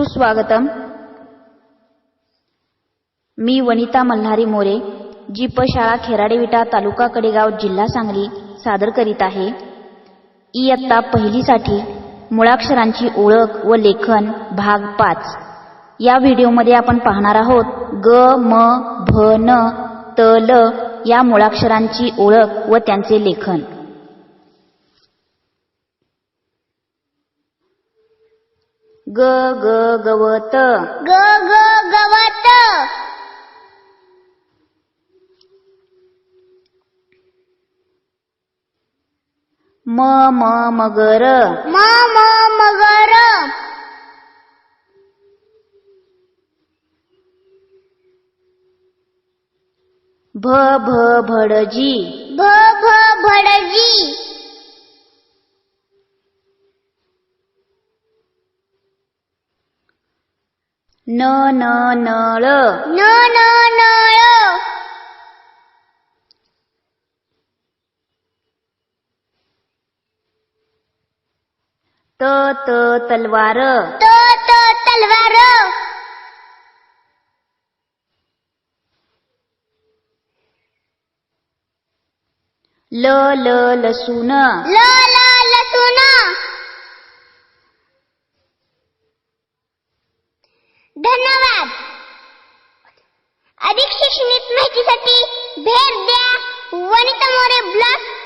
सुस्वागतम मी वनिता मल्हारी मोरे जी प शाळा खेराडेविटा तालुका कडेगाव जिल्हा सांगली सादर करीत आहे. इयत्ता पहिलीसाठी मुळाक्षरांची ओळख व लेखन भाग पाच. या व्हिडिओमध्ये आपण पाहणार आहोत ग म भ न त ल या मुळाक्षरांची ओळख व त्यांचे लेखन. ग ग गवत. ग ग गवत. म म मगर. म म मगर. भ भ भडजी. न न नळ न न नळ त त तलवार. त त तलवार. ल ल लसूण. ल ल लसूण धन्यवाद. अधिक शैक्षणिक माहितीसाठी भेट द्या. वनिता मोरे ब्लॉग